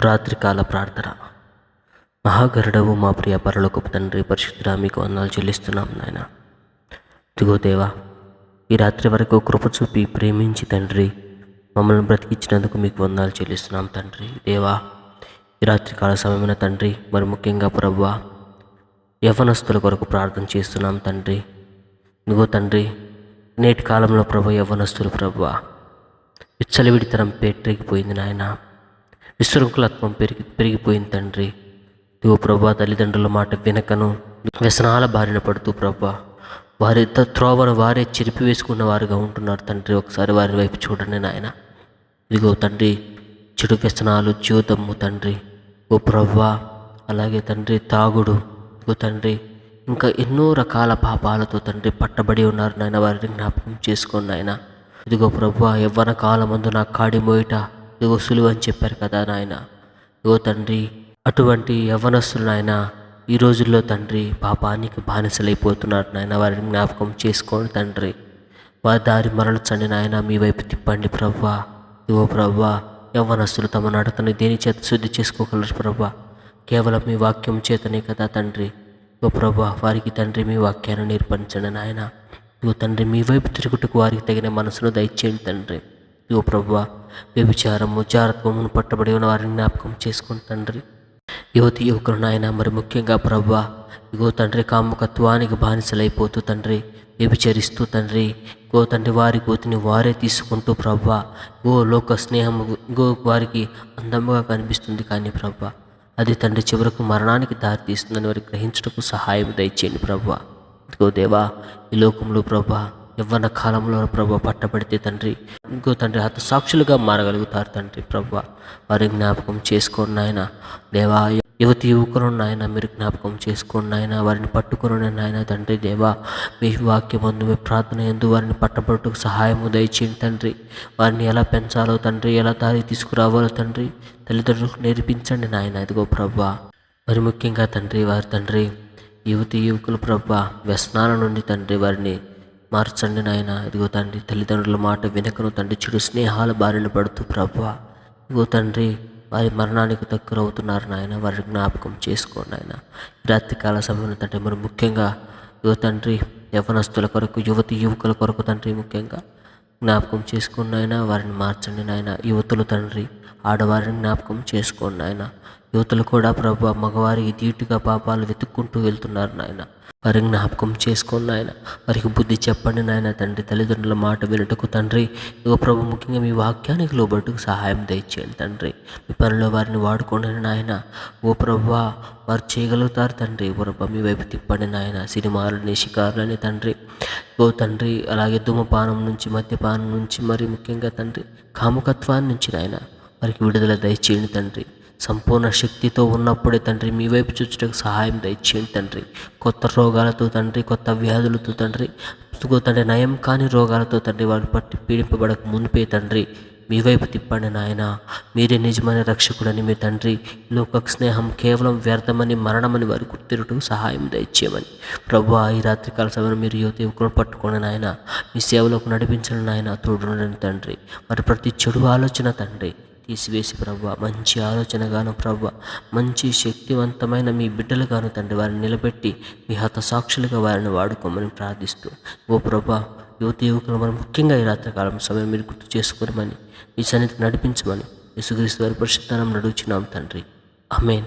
రాత్రికాల ప్రార్థన. మహాగరుడవు మా ప్రియ పరలోకపు తండ్రి పరిశుద్ధ మీకు వందనాలు చెల్లిస్తున్నాం నాయన. దిగో దేవా ఈ రాత్రి వరకు కృప చూపి ప్రేమించి తండ్రి మమ్మల్ని బ్రతికించినందుకు మీకు వందనాలు చెల్లిస్తున్నాం తండ్రి. దేవా ఈ రాత్రికాల సమయమైన తండ్రి మరి ముఖ్యంగా ప్రభువ యవనస్తుల కొరకు ప్రార్థన చేస్తున్నాం తండ్రి. ఇదిగో తండ్రి నేటి కాలంలో ప్రభు యవనస్తులు ప్రభువా విచ్చలవిడితనం పోయింది నాయన. విశృంఖలత్వం పెరిగి పెరిగిపోయింది తండ్రి. ఇదిగో ప్రభా తల్లిదండ్రుల మాట వినకను. వ్యసనాల బారిన పడుతూ ప్రభా. వారి త్రోవను వారే చెరిపివేసుకున్న వారుగా ఉంటున్నారు తండ్రి. ఒకసారి వారి వైపు చూడండి నాయన. ఇదిగో తండ్రి చెడు వ్యసనాలు జీవితము తండ్రి. ఓ ప్రవ్వా అలాగే తండ్రి తాగుడు. ఓ తండ్రి ఇంకా ఎన్నో రకాల పాపాలతో తండ్రి పట్టబడి ఉన్నారు నాయన. వారిని జ్ఞాపకం చేసుకోండి నాయన. ఇదిగో ప్రభు యవ్వన కాలమందు నా కాడి మోయిట ఇదిగో సులువు అని చెప్పారు కదా నాయన. ఇగో తండ్రి అటువంటి యవ్వనస్తులు నాయన ఈ రోజుల్లో తండ్రి పాపానికి బానిసలైపోతున్నారు నాయన. వారిని జ్ఞాపకం చేసుకోండి తండ్రి. వారి దారి మరలచండి నాయన మీ వైపు తిప్పండి ప్రవ్వా. ఇగో ప్రవ్వా యవ్వనస్తులు తమ నడతని దేని చేత శుద్ధి చేసుకోగలరు ప్రభా కేవలం మీ వాక్యం చేతనే కదా తండ్రి. ఓ ప్రభా వారికి తండ్రి మీ వాక్యాన్ని నేర్పించండి నాయన. ఇగో తండ్రి మీ వైపు తిరుగుటకు వారికి తగిన మనసును దయచేయండి తండ్రి. ఇగో ప్రభా వ్యభిచారము జారత్వమును పట్టబడి ఉన్న వారిని జ్ఞాపకం చేసుకుని తండ్రి. యువతి యువకులు నాయన మరి ముఖ్యంగా ప్రభా ఇగో తండ్రి కాముకత్వానికి బానిసలైపోతూ తండ్రి వ్యభిచరిస్తూ తండ్రి గో తండ్రి వారి గోతిని వారే తీసుకుంటూ ప్రభా గో లోక స్నేహము గో వారికి అందముగా కనిపిస్తుంది కానీ ప్రభా అది తండ్రి చివరకు మరణానికి దారి తీస్తుందని వారికి గ్రహించటకు సహాయం దయచేయండి ప్రభా ఇదిగో దేవా ఈ లోకంలో ప్రభా యవ్వన కాలంలో ప్రభు పట్టబడితే తండ్రి ఇంకో తండ్రి హత సాక్షులుగా మారగలుగుతారు తండ్రి ప్రభు. వారి జ్ఞాపకం చేసుకోండి నాయన. దేవా యువతి యువకులు నాయన మీరు జ్ఞాపకం చేసుకోండి నాయన. వారిని పట్టుకుని నాయన తండ్రి దేవా. మీ వాక్యమందు మీ ప్రార్థన ఎందు వారిని పట్టబడుటకు సహాయము దయచేయండి తండ్రి. వారిని ఎలా పెంచాలో తండ్రి ఎలా దారి తీసుకురావాలో తండ్రి తల్లిదండ్రులకు నేర్పించండి నాయన. ఇదిగో ప్రభా. మరి ముఖ్యంగా తండ్రి వారి తండ్రి యువతి యువకులు ప్రభా వ్యసనాల నుండి తండ్రి వారిని మార్చండి నాయన. ఇదిగో తండ్రి తల్లిదండ్రుల మాట వెనుకను తండ్రి. చెడు స్నేహాల బారిన పడుతూ ప్రభా ఇదిగో తండ్రి వారి మరణానికి దగ్గర అవుతున్నారు నాయన. వారి జ్ఞాపకం చేసుకోండి నాయన. ఈ రాత్రికాల సమయంలో తండ్రి మరి ముఖ్యంగా యువ తండ్రి యవనస్తుల కొరకు యువతి యువకుల కొరకు తండ్రి ముఖ్యంగా జ్ఞాపకం చేసుకోండి నాయన. వారిని మార్చండి నాయన. యువతులు తండ్రి ఆడవారిని జ్ఞాపకం చేసుకోండి నాయన. యువతులు కూడా ప్రభు మగవారికి ధీటుగా పాపాలు వెతుక్కుంటూ వెళ్తున్నారు నాయన. వారి జ్ఞాపకం చేసుకోండి నాయన. వారికి బుద్ధి చెప్పండి నాయన. తండ్రి తల్లిదండ్రుల మాట వినటకు తండ్రి ఇగో ప్రభు ముఖ్యంగా మీ వాక్యానికి లోబట్టుకు సహాయం దయచేయండి తండ్రి. మీ పనిలో వారిని వాడుకోండి నాయన. ఓ ప్రభు వారు చేయగలుగుతారు తండ్రి. ఓ ప్రభా మీ వైపు తిప్పండి నాయన. సినిమాలని షికారులని తండ్రి. ఓ తండ్రి అలాగే ధూమపానం నుంచి మద్యపానం నుంచి మరి ముఖ్యంగా తండ్రి కాముకత్వాన్ని నుంచి నాయన వారికి విడుదల దయచేయండి తండ్రి. సంపూర్ణ శక్తితో ఉన్నప్పుడే తండ్రి మీ వైపు చూచడానికి సహాయం దయచేయండి తండ్రి. కొత్త రోగాలతో తండ్రి కొత్త వ్యాధులతో తండ్రి తండ్రి నయం కాని రోగాలతో తండ్రి వారిని పట్టి పీడింపబడక మునిపే తండ్రి. మీ వైపు తిప్పండి నాయన. మీరే నిజమైన రక్షకుడని మీ తండ్రి. లోక స్నేహం కేవలం వ్యర్థమని మరణమని వారు గుర్తిరటకు సహాయం దయచేయమని. ప్రభు ఈ రాత్రికాల సమయంలో మీరు యువత యువకులను పట్టుకోండి నాయన. మీ సేవలోకి నడిపించండి నాయన తోడుండండి తండ్రి. మరి ప్రతి చెడు ఆలోచన తండ్రి తీసివేసి ప్రభు మంచి ఆలోచనగాను ప్రభు మంచి శక్తివంతమైన మీ బిడ్డలుగాను తండ్రి వారిని నిలబెట్టి మీ హత సాక్షులుగా వారిని వాడుకోమని ప్రార్థిస్తూ. ఓ ప్రభా యువతి యువకులు మనం ముఖ్యంగా ఈ రాత్రికాలం సమయం మీరు గుర్తు చేసుకోమని మీ సన్నిధికి నడిపించమని యేసుక్రీస్తు వారి పరిశుద్ధానం నడుచున్నాం తండ్రి. అమేన్